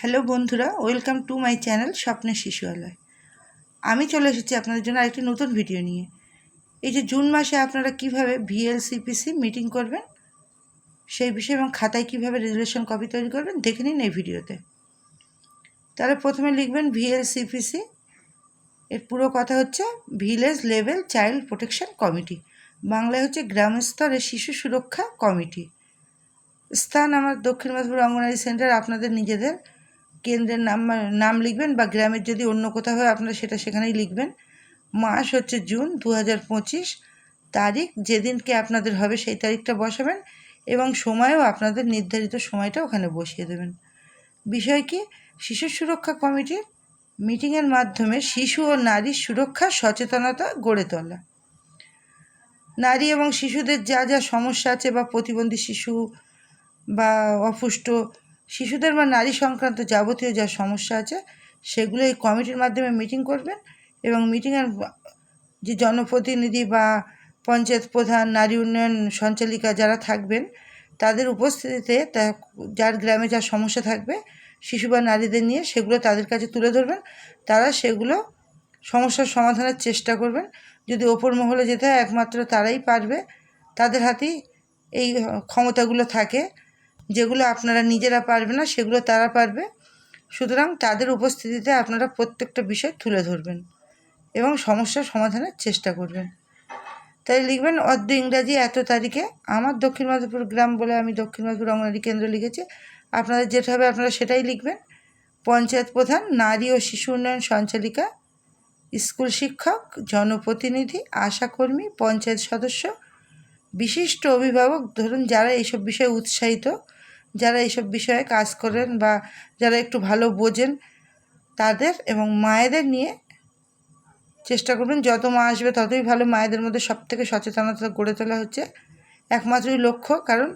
Hello বন্ধুরা, welcome to my channel স্বপ্নের শিশুয়ালয়। আমি চলে এসেছি আপনাদের জন্য আরেকটি নতুন ভিডিও নিয়ে। এই যে জুন মাসে আপনারা কীভাবে ভিএলসিপিসি মিটিং করবেন, সেই বিষয়ে এবং খাতায় কীভাবে রেজুলেশন কপি তৈরি করবেন, দেখে নিন এই ভিডিওতে। তাহলে প্রথমে লিখবেন ভিএলসিপিসি, এর পুরো কথা হচ্ছে village level child protection committee, বাংলায় হচ্ছে গ্রাম স্তরে শিশু সুরক্ষা কমিটি। স্থান আমার দক্ষিণ মাধপুর অঙ্গনারী সেন্টার, আপনাদের নিজেদের কেন্দ্রের নাম নাম লিখবেন বা গ্রামের যদি অন্য কোথাও হয়, আপনারা সেটা সেখানেই লিখবেন। মাস হচ্ছে জুন দু হাজার পঁচিশ, তারিখ যেদিনকে আপনাদের হবে সেই তারিখটা বসাবেন এবং সময়ও আপনাদের নির্ধারিত সময়টা ওখানে বসিয়ে দেবেন। বিষয় কি? শিশু সুরক্ষা কমিটির মিটিংয়ের মাধ্যমে শিশু ও নারীর সুরক্ষা, সচেতনতা গড়ে তোলা। নারী এবং শিশুদের যা যা সমস্যা আছে বা প্রতিবন্ধী শিশু বা অপুষ্ট শিশুদের বা নারী সংক্রান্ত যাবতীয় যা সমস্যা আছে, সেগুলো এই কমিটির মাধ্যমে মিটিং করবেন এবং মিটিংয়ের যে জনপ্রতিনিধি বা পঞ্চায়েত প্রধান, নারী উন্নয়ন সঞ্চালিকা যারা থাকবেন, তাদের উপস্থিতিতে তা, যার গ্রামে যা সমস্যা থাকবে, শিশু বা নারীদের নিয়ে সেগুলো তাদের কাছে তুলে ধরবেন। তারা সেগুলো সমস্যার সমাধানের চেষ্টা করবেন। যদি ওপর মহলে যেতে হয়, একমাত্র তারাই পারবে। তাদের হাতেই এই ক্ষমতাগুলো থাকে। যেগুলো আপনারা নিজেরা পারবে না, সেগুলো তারা পারবে। সুতরাং তাদের উপস্থিতিতে আপনারা প্রত্যেকটা বিষয় তুলে ধরবেন এবং সমস্যার সমাধানের চেষ্টা করবেন। তাই লিখবেন অর্ধ ইংরাজি এত তারিখে আমার দক্ষিণ মাধবপুর গ্রাম বলে আমি দক্ষিণ মাধবপুর অঙ্গনারী কেন্দ্র লিখেছি। আপনাদের যেটা হবে আপনারা সেটাই লিখবেন। পঞ্চায়েত প্রধান, নারী ও শিশু উন্নয়ন সঞ্চালিকা, স্কুল শিক্ষক, জনপ্রতিনিধি আশাকর্মী পঞ্চায়েত সদস্য, বিশিষ্ট অভিভাবক। ধরুন যারা এইসব বিষয়ে উৎসাহিত যারা এইসব বিষয়ে কাজ করেন বা যারা একটু ভালো বোঝেন, তাদের এবং মায়েদের নিয়ে চেষ্টা করবেন। যত মা আসবে, ততই ভালো মায়েদের মধ্যে সব থেকে সচেতনতা গড়ে তোলা হচ্ছে। একমাত্রই লক্ষ্য, কারণ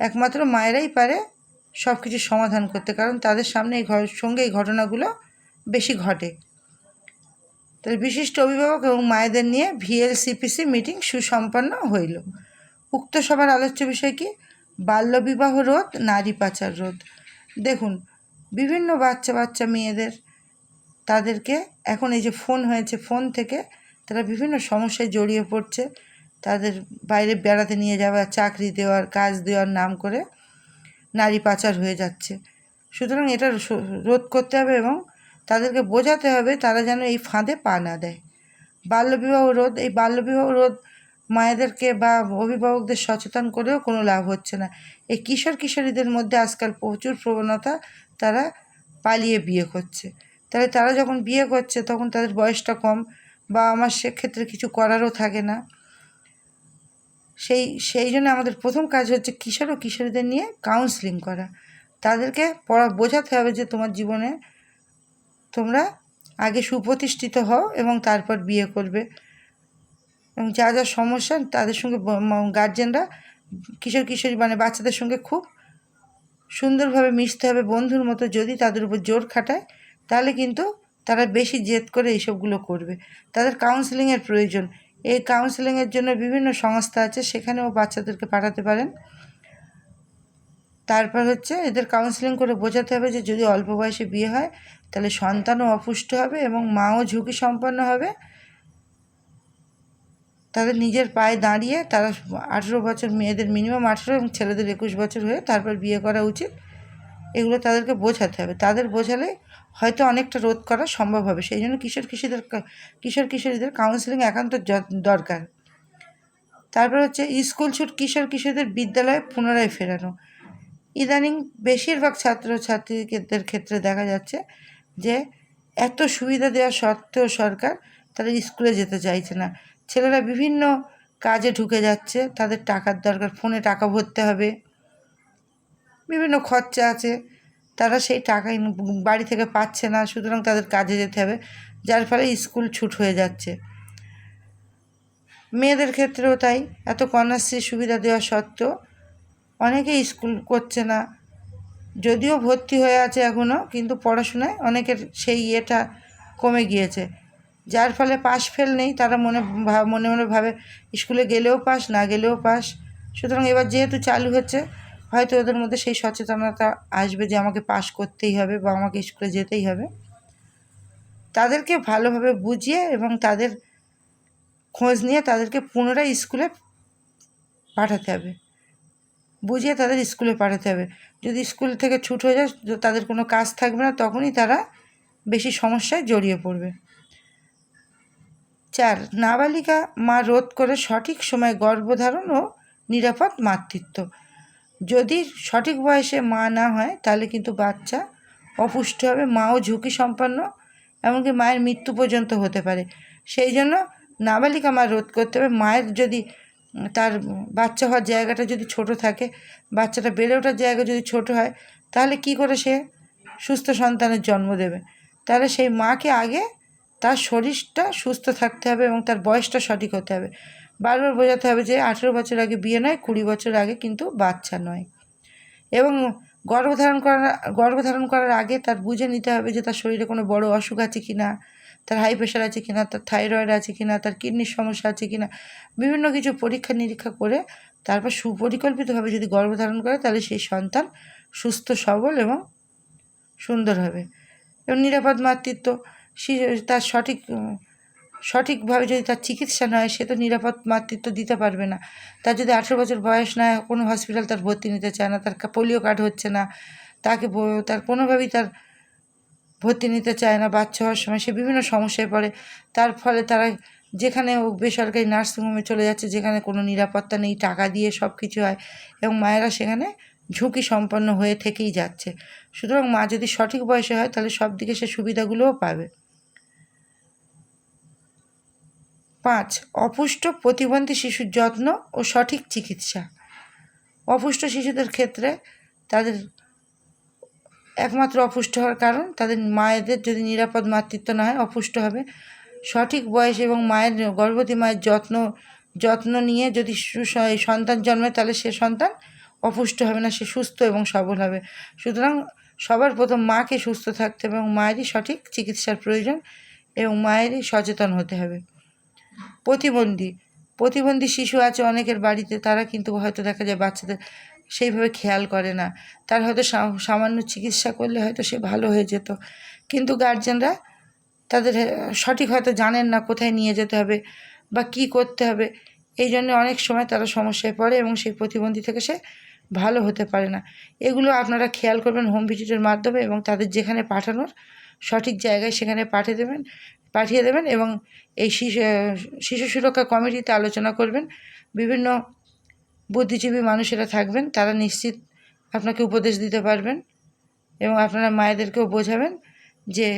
একমাত্র মায়েরাই পারে সব কিছু সমাধান করতে, কারণ তাদের সামনে এই সঙ্গে এই ঘটনাগুলো বেশি ঘটে। তাই বিশিষ্ট অভিভাবক এবং মায়েদের নিয়ে ভিএলসিপিসি মিটিং সুসম্পন্ন হইল। উক্ত সভার আলোচ্য বিষয় কি? বাল্যবিবাহ রোধ, নারী পাচার রোধ। দেখুন, বিভিন্ন বাচ্চা বাচ্চা মেয়েদের, তাদেরকে এখন এই যে ফোন হয়েছে, ফোন থেকে তারা বিভিন্ন সমস্যায় জড়িয়ে পড়ছে। তাদের বাইরে বেড়াতে নিয়ে যাওয়া, চাকরি দেওয়ার, কাজ দেওয়ার নাম করে নারী পাচার হয়ে যাচ্ছে। সুতরাং এটা রোধ করতে হবে এবং তাদেরকে বোঝাতে হবে তারা যেন এই ফাঁদে পা না দেয়। বাল্যবিবাহ রোধ, এই বাল্যবিবাহ রোধ মায়েদেরকে বা অভিভাবকদের সচেতন করেও কোনো লাভ হচ্ছে না। এই কিশোর কিশোরীদের মধ্যে আজকাল প্রচুর প্রবণতা তারা পালিয়ে বিয়ে করছে। তাহলে তারা যখন বিয়ে করছে তখন তাদের বয়সটা কম বা আমার সেক্ষেত্রে কিছু করারও থাকে না। সেই সেই জন্য আমাদের প্রথম কাজ হচ্ছে কিশোর ও কিশোরীদের নিয়ে কাউন্সিলিং করা। তাদেরকে পড়া, বোঝাতে হবে যে তোমার জীবনে তোমরা আগে সুপ্রতিষ্ঠিত হও এবং তারপর বিয়ে করবে। এবং যা যা সমস্যা তাদের সঙ্গে গার্জেনরা কিশোর কিশোরী মানে বাচ্চাদের সঙ্গে খুব সুন্দরভাবে মিশতে হবে বন্ধুর মতো যদি তাদের উপর জোর খাটায়, তাহলে কিন্তু তারা বেশি জেদ করে এইসবগুলো করবে। তাদের কাউন্সেলিংয়ের প্রয়োজন। এই কাউন্সেলিংয়ের জন্য বিভিন্ন সংস্থা আছে, সেখানেও বাচ্চাদেরকে পাঠাতে পারেন। তারপর হচ্ছে এদের কাউন্সেলিং করে বোঝাতে হবে যে যদি অল্প বয়সে বিয়ে হয়, তাহলে সন্তানও অপুষ্ট হবে এবং মাও ঝুঁকি সম্পন্ন হবে। তাদের নিজের পায়ে দাঁড়িয়ে তারা আঠেরো বছর মেয়েদের মিনিমাম আঠেরো এবং ছেলেদের একুশ বছর হয়ে তারপর বিয়ে করা উচিত। এগুলো তাদেরকে বোঝাতে হবে। তাদের বোঝালে হয়তো অনেকটা রোধ করা সম্ভব হবে। সেই জন্য কিশোর কিশোরীদের কিশোর কিশোরীদের কাউন্সেলিং একান্ত দরকার। তারপর হচ্ছে স্কুল ছুট কিশোর কিশোরীদের বিদ্যালয়ে পুনরায় ফেরানো। ইদানিং বেশিরভাগ ছাত্রছাত্রীদের ক্ষেত্রে দেখা যাচ্ছে যে এত সুবিধা দেওয়া সত্ত্বেও সরকার তারা স্কুলে যেতে চাইছে না। ছেলেরা বিভিন্ন কাজে ঢুকে যাচ্ছে, তাদের টাকার দরকার, ফোনে টাকা ভরতে হবে, বিভিন্ন খরচা আছে, তারা সেই টাকা বাড়ি থেকে পাচ্ছে না, সুতরাং তাদের কাজে যেতে হবে, যার ফলে স্কুল ছুট হয়ে যাচ্ছে। মেয়েদের ক্ষেত্রেও তাই, এত কন্যাশ্রী সুবিধা দেওয়া সত্ত্বেও অনেকে স্কুল করছে না, যদিও ভর্তি হয়ে আছে এখনও কিন্তু পড়াশোনায় অনেকের সেই ইয়েটা কমে গিয়েছে। যার ফলে পাশ ফেল নেই, তারা মনে মনে মনে ভাবে স্কুলে গেলেও পাস না গেলেও পাস সুতরাং এবার যেহেতু চালু হচ্ছে, হয়তো ওদের মধ্যে সেই সচেতনতা আসবে যে আমাকে পাশ করতেই হবে বা আমাকে স্কুলে যেতেই হবে। তাদেরকে ভালোভাবে বুঝিয়ে এবং তাদের খোঁজ নিয়ে তাদেরকে পুনরায় স্কুলে পাঠাতে হবে। বুঝিয়ে তাদের স্কুলে পাঠাতে হবে। যদি স্কুল থেকে ছুট হয়ে যায়, তাদের কোনো কাজ থাকবে না, তখনই তারা বেশি সমস্যায় জড়িয়ে পড়বে। চার নাবালিকা মা রোধ করে সঠিক সময় গর্ভধারণ ও নিরাপদ মাতৃত্ব। যদি সঠিক বয়সে মা না হয়, তাহলে কিন্তু বাচ্চা অপুষ্ট হবে, মাও ঝুঁকি সম্পন্ন এমনকি মায়ের মৃত্যু পর্যন্ত হতে পারে। সেই জন্য নাবালিকা মা রোধ করতে হবে। মায়ের যদি তার বাচ্চা হওয়ার জায়গাটা যদি ছোট থাকে, বাচ্চাটা বেড়ে ওঠার জায়গা যদি ছোট হয়, তাহলে কি করে সে সুস্থ সন্তানের জন্ম দেবে? তাহলে সেই মাকে আগে তার শরীরটা সুস্থ থাকতে হবে এবং তার বয়সটা সঠিক হতে হবে। বারবার বোঝাতে হবে যে আঠেরো বছর আগে বিয়ে নয়, কুড়ি বছর আগে কিন্তু বাচ্চা নয়। এবং গর্ভধারণ করার গর্ভধারণ করার আগে তার বুঝে নিতে হবে যে তার শরীরে কোনো বড় অসুখ আছে কি না তার হাই প্রেশার আছে কি না তার থাইরয়েড আছে কি না তার কিডনির সমস্যা আছে কি না বিভিন্ন কিছু পরীক্ষা নিরীক্ষা করে তারপর সুপরিকল্পিতভাবে যদি গর্ভধারণ করে তাহলে সেই সন্তান সুস্থ, সবল এবং সুন্দর হবে। এবং নিরাপদ মাতৃত্ব শিশু তার সঠিক সঠিকভাবে যদি তার চিকিৎসা না হয়, সে তো নিরাপদ মাতৃত্ব দিতে পারবে না। তার যদি আঠেরো বছর বয়স না কোনো হসপিটাল তার ভর্তি নিতে চায় না, তার পোলিও কার্ড হচ্ছে না, তাকে তার কোনোভাবেই তার ভর্তি নিতে চায় না, বাচ্চা হওয়ার সময় সে বিভিন্ন সমস্যায় পড়ে। তার ফলে তারা যেখানে বেসরকারি নার্সিংহোমে চলে যাচ্ছে, যেখানে কোনো নিরাপত্তা নেই, টাকা দিয়ে সব কিছু হয় এবং মায়েরা সেখানে ঝুঁকি সম্পন্ন হয়ে থেকেই যাচ্ছে। সুতরাং মা যদি সঠিক বয়সে হয়, তাহলে সব দিকে সে সুবিধাগুলোও পাবে। পাঁচ, অপুষ্ট প্রতিবন্ধী শিশুর যত্ন ও সঠিক চিকিৎসা। অপুষ্ট শিশুদের ক্ষেত্রে তাদের একমাত্র অপুষ্ট হওয়ার কারণ, তাদের মায়েদের যদি নিরাপদ মাতৃত্ব না হয়, অপুষ্ট হবে। সঠিক বয়স এবং মায়ের গর্ভবতী মায়ের যত্ন যত্ন নিয়ে যদি সন্তান জন্মে তাহলে সে সন্তান অপুষ্ট হবে না, সে সুস্থ এবং সবল হবে। সুতরাং সবার প্রথম মাকে সুস্থ থাকতে এবং মায়েরই সঠিক চিকিৎসার প্রয়োজন এবং মায়েরই সচেতন হতে হবে। প্রতিবন্ধী প্রতিবন্ধী শিশু আছে অনেকের বাড়িতে, তারা কিন্তু হয়তো দেখা যায় বাচ্চাদের সেইভাবে খেয়াল করে না। তার হয়তো সামান্য চিকিৎসা করলে হয়তো সে ভালো হয়ে যেত। কিন্তু গার্জেনরা তাদের সঠিক হয়তো জানেন না কোথায় নিয়ে যেতে হবে বা কি করতে হবে। এই জন্য অনেক সময় তারা সমস্যায় পড়ে এবং সেই প্রতিবন্ধী থেকে সে ভালো হতে পারে না। এগুলো আপনারা খেয়াল করবেন হোম ভিজিটের মাধ্যমে এবং তাদের যেখানে পাঠানোর সঠিক জায়গায় সেখানে পাঠিয়ে দেবেন। পাঠিয়ে দেবেন এবং এই শিশু সুরক্ষা কমিটিতে আলোচনা করবেন। বিভিন্ন বুদ্ধিজীবী মানুষেরা থাকবেন, তারা নিশ্চিত আপনাকে উপদেশ দিতে পারবেন এবং আপনারা মায়েদেরকেও বোঝাবেন যে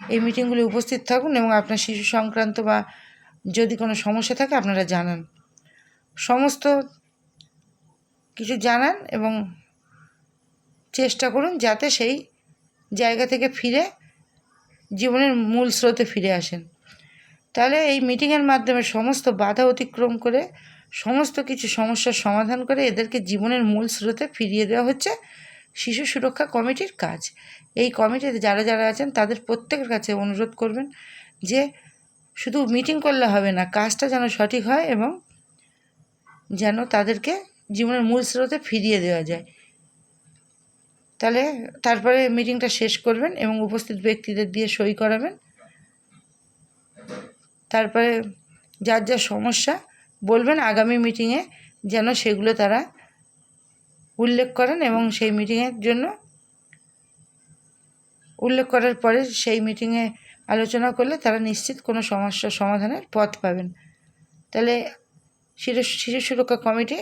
এই মিটিংগুলি উপস্থিত থাকুন এবং আপনার শিশু সংক্রান্ত বা যদি কোনো সমস্যা থাকে আপনারা জানান। সমস্ত কিছু জানান এবং চেষ্টা করুন যাতে সেই জায়গা থেকে ফিরে জীবনের মূল স্রোতে ফিরে আসেন। তাহলে এই মিটিংয়ের মাধ্যমে সমস্ত বাধা অতিক্রম করে, সমস্ত কিছু সমস্যার সমাধান করে এদেরকে জীবনের মূল স্রোতে ফিরিয়ে দেওয়া হচ্ছে শিশু সুরক্ষা কমিটির কাজ। এই কমিটিতে যারা যারা আছেন, তাদের প্রত্যেকের কাছে অনুরোধ করবেন যে শুধু মিটিং করলে হবে না, কাজটা যেন সঠিক হয় এবং যেন তাদেরকে জীবনের মূল স্রোতে ফিরিয়ে দেওয়া যায়। তাহলে তারপরে মিটিংটা শেষ করবেন এবং উপস্থিত ব্যক্তিদের দিয়ে সই করাবেন। তারপরে যার যা সমস্যা বলবেন আগামী মিটিংয়ে যেন সেগুলো তারা উল্লেখ করেন এবং সেই মিটিংয়ের জন্য উল্লেখ করার পরে সেই মিটিংয়ে আলোচনা করলে তারা নিশ্চিত কোনো সমস্যার সমাধানের পথ পাবেন। তাহলে শিশু শিশু সুরক্ষা কমিটি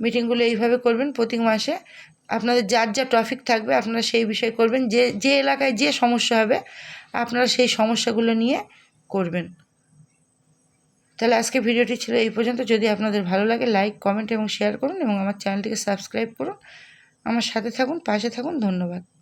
মিটিংগুলো এইভাবে করবেন প্রতি মাসে। আপনাদের যার যা টপিক থাকবে আপনারা সেই বিষয়ে করবেন। যে যে এলাকায় যে সমস্যা হবে, আপনারা সেই সমস্যাগুলো নিয়ে করবেন। তাহলে আজকে ভিডিওটি ছিল এই পর্যন্ত। যদি আপনাদের ভালো লাগে লাইক কমেন্ট এবং শেয়ার করুন এবং আমার চ্যানেলটিকে সাবস্ক্রাইব করুন। আমার সাথে থাকুন, পাশে থাকুন। ধন্যবাদ।